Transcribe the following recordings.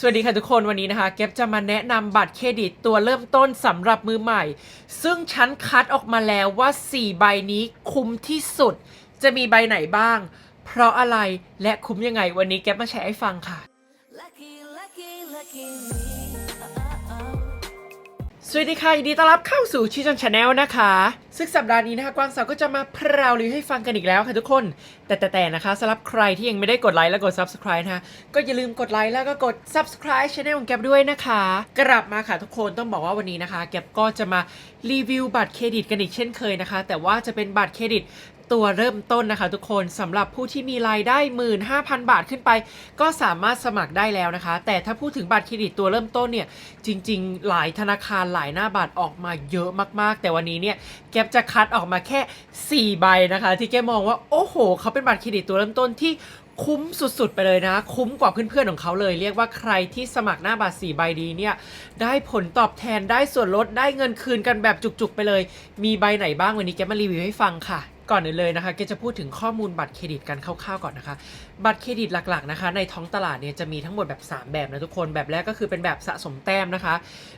สวัสดีค่ะทุกคนวันนี้นะคะเก็บจะมาแนะนำบัตรเครดิตตัวเริ่มต้นสำหรับมือใหม่ ซึ่งฉันคัดออกมาแล้วว่า 4 ใบนี้คุ้มที่สุด จะมีใบไหนบ้าง เพราะอะไรและคุ้มยังไงวันนี้เก็บมาแชร์ให้ฟังค่ะ Lucky, lucky, lucky me. Uh, uh, สวัสดีค่ะยินดีต้อนรับเข้าสู่ชิจันชาแนลนะคะ ซึ่งสัปดาห์นี้นะคะกวางสาวก็จะมาพราวรีวิวให้ฟังกันอีกแล้วค่ะทุกคน แต่แต่แต่นะคะสำหรับใครที่ยังไม่ได้กดไลค์และกด subscribe นะคะก็อย่าลืมกดไลค์แล้วก็กด subscribe ช anel ของแก็บด้วยนะคะ กลับมาค่ะทุกคนต้องบอกว่าวันนี้นะคะ แก็บก็จะมารีวิวบัตรเครดิตกันอีกเช่นเคยนะคะ แต่ว่าจะเป็นบัตรเครดิตตัวเริ่มต้นนะคะทุกคนสำหรับผู้ที่มีรายได้ 15,000 บาทขึ้นไป ก็สามารถสมัครได้แล้วนะคะ แต่ถ้าพูดถึงบัตรเครดิตตัวเริ่มต้นเนี่ยจริง ๆ หลายธนาคารหลายหน้าบัตรออกมาเยอะมากๆ แต่วันนี้เนี่ยแก๊ปจะคัดออกมาแค่ 4 ใบนะคะ ที่แกมองว่า โอ้โห เขาเป็นบัตรเครดิตตัวเริ่มต้นที่คุ้มสุดๆ ไปเลยนะ คุ้มกว่าเพื่อนๆ ของเขาเลย เรียกว่าใครที่สมัครหน้าบัตร4ใบดีเนี่ย ได้ผลตอบแทนได้ส่วนลดได้เงินคืนกันแบบจุกๆ ไปเลย มีใบไหนบ้างวันนี้แกมารีวิวให้ฟังค่ะ ก่อนอื่นเลยนะคะเกจะพูดถึงข้อมูลบัตรเครดิตกันคร่าวๆก่อนนะคะ บัตรเครดิตหลักๆนะคะ ในท้องตลาดเนี่ยจะมีทั้งหมดแบบ 3 แบบนะทุกคนแบบแรกก็คือเป็นแบบสะสมแต้มนะคะ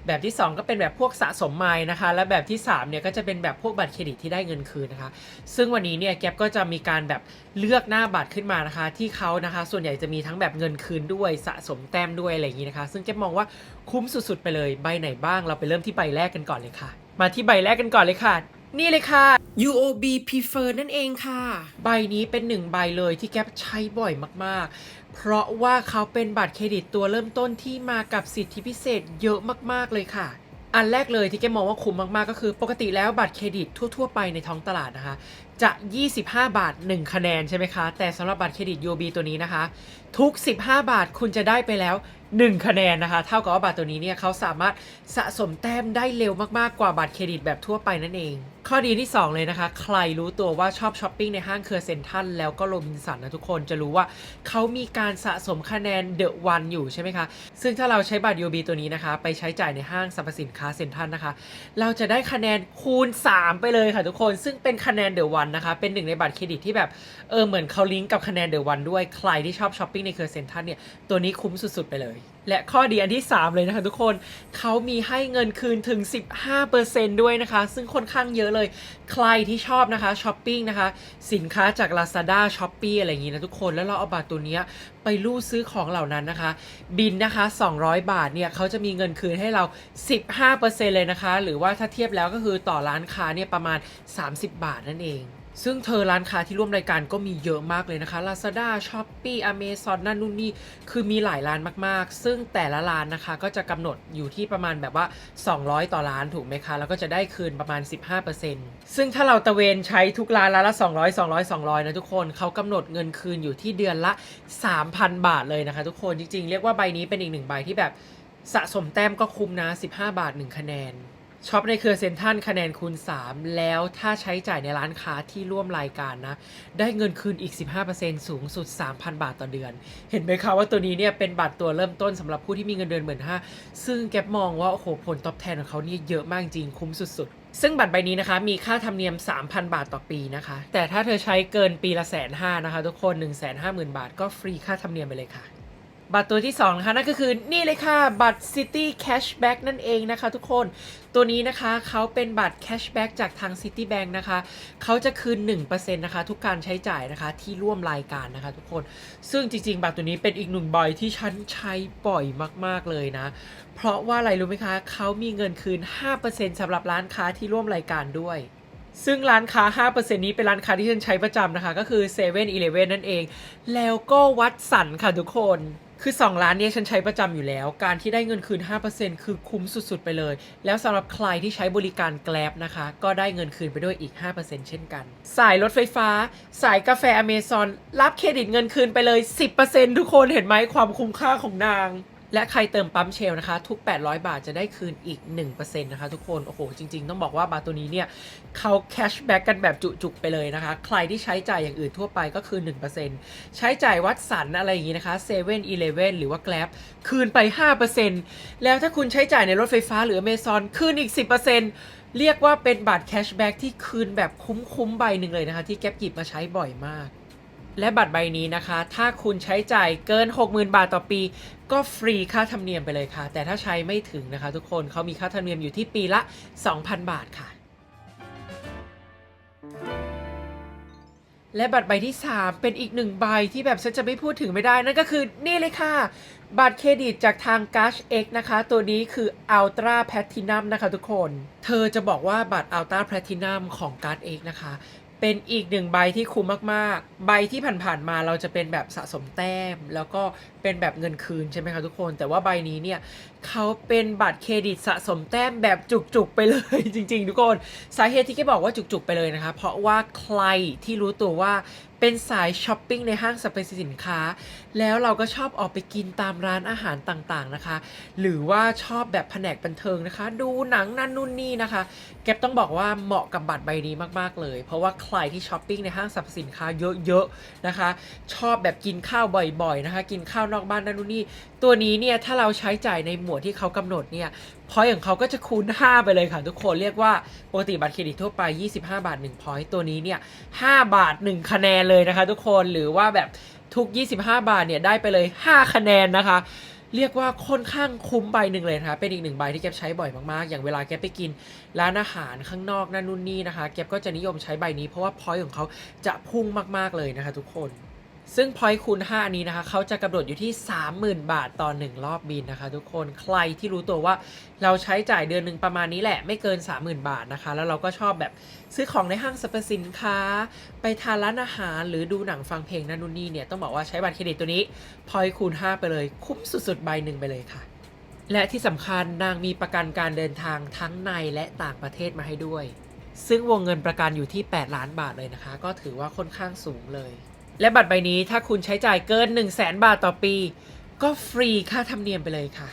แบบที่ 2 ก็เป็นแบบพวกสะสมไมล์นะคะ และแบบที่3เนี่ยก็จะเป็นแบบพวกบัตรเครดิตที่ได้เงินคืนนะคะ ซึ่งวันนี้เนี่ยแก๊ปก็จะมีการแบบเลือกหน้าบัตรขึ้นมานะคะ ที่เขานะคะ ส่วนใหญ่จะมีทั้งแบบเงินคืนด้วยสะสมแต้มด้วยอะไรอย่างนี้นะคะ ซึ่งแก๊ปมองว่าคุ้มสุดๆไปเลยใบไหนบ้าง เราไปเริ่มที่ใบแรกกันก่อนเลยค่ะ มาที่ใบแรกกันก่อนเลยค่ะ นี่เลยค่ะ UOB Prefer นั่นเองค่ะ ใบนี้เป็นหนึ่งใบเลยที่แก๊ปใช้บ่อยมากๆ เพราะว่าเขาเป็นบัตรเครดิตตัวเริ่มต้นที่มากับสิทธิพิเศษเยอะมากๆเลยค่ะ อันแรกเลยที่แกมองว่าคุ้มมากๆ ก็คือ ปกติแล้วบัตรเครดิตทั่ว ๆ ไปในท้องตลาดนะคะ จะ 25 บาท 1 คะแนนใช่ไหมคะ แต่สำหรับบัตรเครดิต UOB ตัวนี้นะคะ ทุก 15 บาทคุณจะได้ไปแล้ว 1 คะแนนนะคะ เท่ากับว่าบัตรตัวนี้เนี่ยเขาสามารถสะสมแต้มได้เร็วมากๆกว่าบัตรเครดิตแบบทั่วไปนั่นเอง ข้อดีที่ 2 เลยนะคะ ใครรู้ตัวว่าชอบช้อปปิ้งในห้างเครือเซ็นทรัลแล้วก็โรบินสันนะทุกคนจะรู้ว่าเขามีการสะสมคะแนนเดอะวันอยู่ใช่ไหมคะ ซึ่งถ้าเราใช้บัตร UB ตัวนี้นะคะ ไปใช้จ่ายในห้างสรรพสินค้าเซ็นทรัลนะคะ เราจะได้คะแนนคูณ 3 ไปเลยค่ะทุกคน ซึ่งเป็นคะแนนเดอะวันนะคะ เป็นหนึ่งในบัตรเครดิตที่แบบเออเหมือนเขาลิงก์กับคะแนนเดอะวันด้วยใครที่ชอบช้อปปิ้งในเครือเซ็นทรัลเนี่ยตัวนี้คุ้มสุดๆไปเลยและข้อดีอันที่ 3 เลยนะคะทุกคนเขามีให้เงินคืนถึง 15%ด้วยนะคะ ซึ่งค่อนข้างเยอะเลย ใครที่ชอบนะคะช้อปปิ้งนะคะ สินค้าจาก Lazada s h o p e e อะไรอย่างนี้นะทุกคนแล้วเราเอาบัตรตัวนี้ไปรูดซื้อของเหล่านั้นนะคะ บินนะคะ 200 บาทเนี่ยเขาจะมีเงินคืนให้เรา 15%เลยนะคะ หรือว่าถ้าเทียบแล้วก็คือต่อร้านค้าเนี่ยประมาณ 30 บาทนั่นเอง ซึ่งเธอร้านค้าที่ร่วมรายการก็มีเยอะมากเลยนะคะ Lazada Shopee Amazon นั่นนู่นนี่ คือมีหลายร้านมากๆ ซึ่งแต่ละร้านนะคะก็จะกำหนดอยู่ที่ประมาณแบบว่า 200 ต่อร้านถูกไหมคะ แล้วก็จะได้คืนประมาณ 15%ซึ่งถ้าเราตะเวนใช้ทุกร้านร้านละ 200 200 200 นะทุกคน เขากำหนดเงินคืนอยู่ที่เดือนละ 3,000 บาทเลยนะคะ ทุกคน จริงๆ เรียกว่าใบนี้เป็นอีกหนึ่งใบที่แบบสะสมแต้มก็คุ้มนะ 15 บาท 1 คะแนน ช็อปในเครือเซ็นทัลคะแนนคูณ 3 แล้วถ้าใช้จ่ายในร้านค้าที่ร่วมรายการนะ ได้เงินคืนอีก 15%สูงสุด 3,000 บาทต่อเดือน เห็นไหมคะว่าตัวนี้เนี่ยเป็นบัตรตัวเริ่มต้นสำหรับผู้ที่มีเงินเดือนหมื่นห้าซึ่งแกปมองว่า โอ้โห ผลตอบแทนของเขาเนี่ยเยอะมากจริงคุ้มสุด ๆซึ่งบัตรใบนี้นะคะมีค่าธรรมเนียม 3,000 บาทต่อปีนะคะ แต่ถ้าเธอใช้เกินปีละแสนห้านะคะ ทุกคน 1 5 0 0 0 0 บาทก็ฟรีค่าธรรมเนียมไปเลยค่ะ บัตรตัวที่2นะคะนั่นก็คือนี่เลยค่ะ บัตร City Cashback นั่นเองนะคะทุกคนตัวนี้นะคะเขาเป็นบัตร Cashback จากทาง Citibank นะคะเขาจะคืน 1%นะคะทุกการใช้จ่ายนะคะที่ร่วมรายการนะคะทุกคน ซึ่งจริง ๆ บัตรตัวนี้เป็นอีกหนึ่งใบที่ฉันใช้บ่อยมากๆเลยนะ เพราะว่าอะไรรู้ไหมคะเขามีเงินคืน 5%สำหรับร้านค้าที่ร่วมรายการด้วยซึ่งร้านค้า 5%นี้เป็นร้านค้าที่ฉันใช้ประจำนะคะ ก็คือ7 e เ e ่ e อนั่นเอง แล้วก็วัดสันค่ะทุกคน คือ2ร้านเนี้ฉันใช้ประจำอยู่แล้ว การที่ได้เงินคืน 5%คือคุ้มสุด ๆ ไปเลย แล้วสำหรับใครที่ใช้บริการแกลบนะคะ ก็ได้เงินคืนไปด้วยอีก 5%เช่นกัน สายรถไฟฟ้า สายกาแฟอเมซอนรับเครดิตเงินคืนไปเลย 10%ทุกคนเห็นไหมความคุ้มค่าของนาง และใครเติมปั๊มเชลนะคะ ทุก 800 บาทจะได้คืนอีก 1%นะคะทุกคน โอ้โห จริง ๆ ต้องบอกว่าบัตรตัวนี้เนี่ยเขาแคชแบ็กกันแบบจุกๆ ไปเลยนะคะ ใครที่ใช้จ่ายอย่างอื่นทั่วไปก็คือ 1%ใช้จ่ายวัดสันอะไรอย่างนี้นะคะ7 e เ e ่ e อหรือว่า Grab คืนไป 5%แล้วถ้าคุณใช้จ่ายในรถไฟฟ้าหรือ Amazon คืนอีก 10%เรียกว่าเป็นบัตรแคชแบ็กที่คืนแบบคุ้มๆใบหนึ่งเลยนะคะ ที่แก๊ปหยิบมาใช้บ่อยมาก และบัตรใบนี้นะคะ ถ้าคุณใช้จ่ายเกิน 60,000 บาทต่อปี ก็ฟรีค่าธรรมเนียมไปเลยค่ะ แต่ถ้าใช้ไม่ถึงนะคะ ทุกคนเขามีค่าธรรมเนียมอยู่ที่ปีละ 2,000 บาทค่ะ และบัตรใบที่ 3 เป็นอีกหนึ่งใบที่แบบฉันจะไม่พูดถึงไม่ได้ นั่นก็คือนี่เลยค่ะ บัตรเครดิตจากทาง g a s h X นะคะ ตัวนี้คือ Ultra Platinum นะคะทุกคน เธอจะบอกว่าบัตร Ultra Platinum ของ g a s h X นะคะ เป็นอีกหนึ่งใบที่คุ้มมาก ๆ ใบที่ผ่านๆมาเราจะเป็นแบบสะสมแต้ม แล้วก็เป็นแบบเงินคืนใช่ไหมคะทุกคน แต่ว่าใบนี้เนี่ยเขาเป็นบัตรเครดิตสะสมแต้มแบบจุกๆไปเลย จริง ๆ ทุกคน สาเหตุที่แกบอกว่าจุกๆไปเลยนะคะ เพราะว่าใครที่รู้ตัวว่า เป็นสายช้อปปิ้งในห้างสรรพสินค้า แล้วเราก็ชอบออกไปกินตามร้านอาหารต่างๆนะคะ หรือว่าชอบแบบแผนกบันเทิงนะคะ ดูหนังนั่นนู่นนี่นะคะ แกปต้องบอกว่าเหมาะกับบัตรใบนี้มากๆเลย เพราะว่าใครที่ช้อปปิ้งในห้างสรรพสินค้าเยอะๆนะคะ ชอบแบบกินข้าวบ่อยๆนะคะ กินข้าวนอกบ้านนั่นนู่นนี่ ตัวนี้เนี่ยถ้าเราใช้จ่ายในหมวดที่เขากำหนดเนี่ย พอยของเขาก็จะคูณ 5 ไปเลยค่ะทุกคนเรียกว่าปกติบัตรเครดิตทั่วไป 25 บาท1พอยต์ตัวนี้เนี่ย5บาท 1 คะแนนเลยนะคะ ทุกคนหรือว่าแบบทุก 25 บาทเนี่ยได้ไปเลย 5 คะแนนนะคะ เรียกว่าค่อนข้างคุ้มใบหนึ่งเลยนะคะเป็นอีกหนึ่งใบที่แกปใช้บ่อยมากๆ อย่างเวลาแกไปกินร้านอาหารข้างนอกนั่นนู่นนี่นะคะแกก็จะนิยมใช้ใบนี้เพราะว่าพอยต์ของเขาจะพุ่งมากๆเลยนะคะ ทุกคน ซึ่งพอยต์คูณ5อันนี้นะคะเขาจะกำหนดอยู่ที่ 30,000 บาทต่อ 1 รอบบินนะคะ ทุกคนใครที่รู้ตัวว่าเราใช้จ่ายเดือนหนึ่งประมาณนี้แหละ ไม่เกิน 30,000 บาทนะคะ แล้วเราก็ชอบแบบซื้อของในห้างสรรพสินค้า ไปทานร้านอาหาร หรือดูหนังฟังเพลงนั่นนู่นนี่เนี่ย ต้องบอกว่าใช้บัตรเครดิตตัวนี้พอยต์คูณ 5 ไปเลย คุ้มสุดๆใบหนึ่งไปเลยค่ะ และที่สำคัญนางมีประกันการเดินทางทั้งในและต่างประเทศมาให้ด้วย ซึ่งวงเงินประกันอยู่ที่ 8 ล้านบาทเลยนะคะ ก็ถือว่าค่อนข้างสูงเลย และบัตรใบนี้ถ้าคุณใช้จ่ายเกิน 1 0 0 0 0แบาทต่อปี ก็ฟรีค่าธรรมเนียมไปเลยค่ะ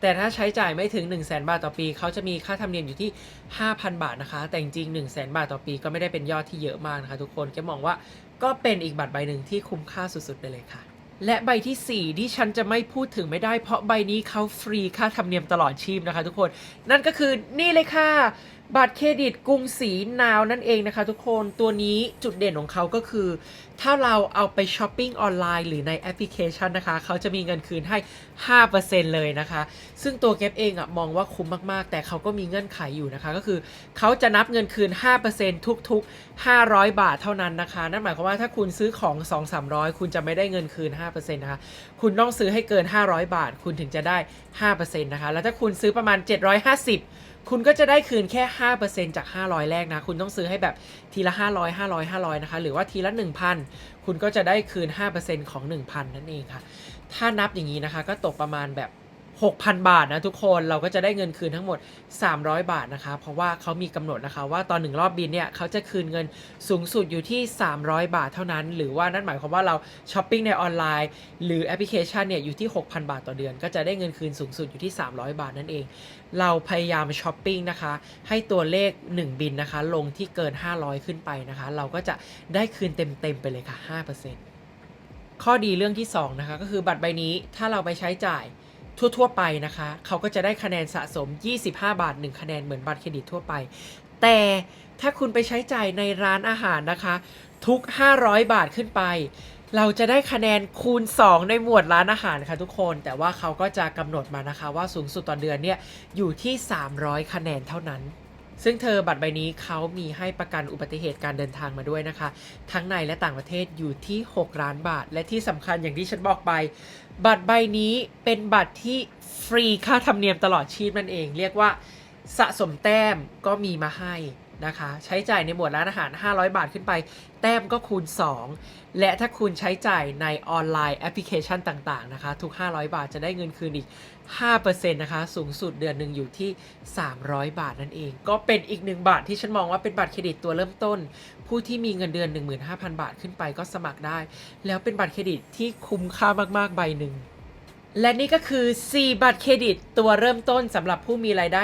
แต่ถ้าใช้จ่ายไม่ถึง 1 0 0 0 0แบาทต่อปี เขาจะมีค่าธรรมเนียมอยู่ที่ 5,000 บาทนะคะ แต่จริง 1 0 0 0 0แบาทต่อปีก็ไม่ได้เป็นยอดที่เยอะมากนะคะ ทุกคนแกมองว่าก็เป็นอีกบัตรใบหนึ่งที่คุ้มค่าสุดๆไปเลยค่ะ และใบที่ 4 ที่ฉันจะไม่พูดถึงไม่ได้ เพราะใบนี้เขาฟรีค่าธรรมเนียมตลอดชีพนะคะ ทุกคน นั่นก็คือนี่เลยค่ะบัตรเครดิตกรุงศรีนาวนั่นเองนะคะ ทุกคนตัวนี้จุดเด่นของเขาก็คือถ้าเราเอาไปช้อปปิ้งออนไลน์หรือในแอปพลิเคชันนะคะ เขาจะมีเงินคืนให้ 5%เลยนะคะ ซึ่งตัวเก็บเองอะมองว่าคุ้มมากๆ แต่เขาก็มีเงื่อนไขอยู่นะคะ ก็คือเขาจะนับเงินคืน 5%ทุกๆ 500 บาทเท่านั้นนะคะ นั่นหมายความว่าถ้าคุณซื้อของ 2-300 คุณจะไม่ได้เงินคืน 5%นะคะ คุณต้องซื้อให้เกิน 500 บาท คุณถึงจะได้ 5%นะคะ แล้วถ้าคุณซื้อประมาณ 750คุณก็จะได้คืนแค่ 5%จาก 500 แรกนะ คุณต้องซื้อให้แบบทีละ 500 500 500 นะคะ หรือว่าทีละ 1,000คุณก็จะได้คืน 5%ของ 1,000 นั่นเองค่ะ ถ้านับอย่างนี้นะคะ ก็ตกประมาณแบบ 6,000 บาทนะทุกคนเราก็จะได้เงินคืนทั้งหมด 300 บาทนะคะ เพราะว่าเขามีกำหนดนะคะ ว่าตอนหนึ่งรอบบินเนี่ยเขาจะคืนเงินสูงสุดอยู่ที่ 300 บาทเท่านั้น หรือว่านั่นหมายความว่าเราช้อปปิ้งในออนไลน์ หรือแอปพลิเคชันเนี่ยอยู่ที่ 6,000 บาทต่อเดือน ก็จะได้เงินคืนสูงสุดอยู่ที่ 300 บาทนั่นเอง เราพยายามช้อปปิ้งนะคะ ให้ตัวเลข 1 บินนะคะ ลงที่เกิน 500 ขึ้นไปนะคะ เราก็จะได้คืนเต็มๆไปเลยค่ะ 5%ข้อดีเรื่องที่2นะคะก็คือบัตรใบนี้ถ้าเราไปใช้จ่าย ทั่ว ๆ ไปนะคะ เขาก็จะได้คะแนนสะสม 25 บาท 1 คะแนนเหมือนบัตรเครดิตทั่วไป แต่ถ้าคุณไปใช้จ่ายในร้านอาหารนะคะ ทุก 500 บาทขึ้นไป เราจะได้คะแนนคูณ 2 ในหมวดร้านอาหารค่ะทุกคน แต่ว่าเขาก็จะกำหนดมานะคะว่าสูงสุดต่อเดือนเนี่ยอยู่ที่ 300 คะแนนเท่านั้น ซึ่งเธอบัตรใบนี้เขามีให้ประกันอุบัติเหตุการเดินทางมาด้วยนะคะ ทั้งในและต่างประเทศอยู่ที่ 6 ล้านบาท และที่สำคัญอย่างที่ฉันบอกไป บัตรใบนี้เป็นบัตรที่ฟรีค่าธรรมเนียมตลอดชีพนั่นเอง เรียกว่าสะสมแต้มก็มีมาให้ นะคะ ใช้จ่ายในหมวดร้านอาหาร 500 บาทขึ้นไป แต้มก็คูณ 2 และถ้าคุณใช้จ่ายในออนไลน์แอปพลิเคชันต่างๆนะคะ ทุก 500 บาทจะได้เงินคืนอีก 5%นะคะ สูงสุดเดือนหนึ่งอยู่ที่ 300 บาทนั่นเอง ก็เป็นอีกหนึ่งบาทที่ฉันมองว่าเป็นบัตรเครดิตตัวเริ่มต้น ผู้ที่มีเงินเดือน 15,000 บาทขึ้นไปก็สมัครได้ แล้วเป็นบัตรเครดิตที่คุ้มค่ามากๆใบหนึ่ง และนี่ก็คือ 4 บัตรเครดิต ตัวเริ่มต้นสำหรับผู้มีรายได้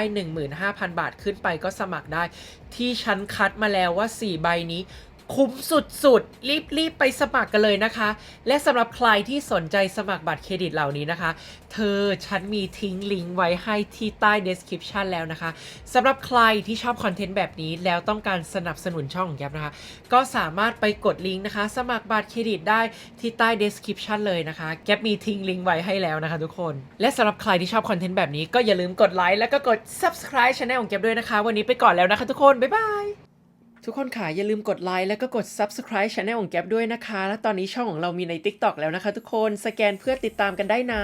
15,000 บาทขึ้นไปก็สมัครได้ ที่ฉันคัดมาแล้วว่า 4 ใบนี้ คุ้มสุดๆ รีบๆ ไปสมัครกันเลยนะคะ และสำหรับใครที่สนใจสมัครบัตรเครดิตเหล่านี้นะคะ เธอฉันมีทิ้งลิงก์ไว้ให้ที่ใต้ description แล้วนะคะสำหรับใครที่ชอบคอนเทนต์แบบนี้แล้วต้องการสนับสนุนช่องของแกนะคะ ก็สามารถไปกดลิงก์นะคะ สมัครบัตรเครดิตได้ที่ใต้ description เลยนะคะ แกมีทิ้งลิงก์ไว้ให้แล้วนะคะทุกคน และสำหรับใครที่ชอบคอนเทนต์แบบนี้ก็อย่าลืมกดไลค์แล้วก็กด subscribe channel ของแกด้วยนะคะ วันนี้ไปก่อนแล้วนะคะทุกคนบ๊ายบาย ทุกคนค่ะอย่าลืมกดไลค์แล้วก็กด subscribe channel ของแก๊ปด้วยนะคะ และตอนนี้ช่องของเรามีใน TikTok แล้วนะคะทุกคนสแกนเพื่อติดตามกันได้นะ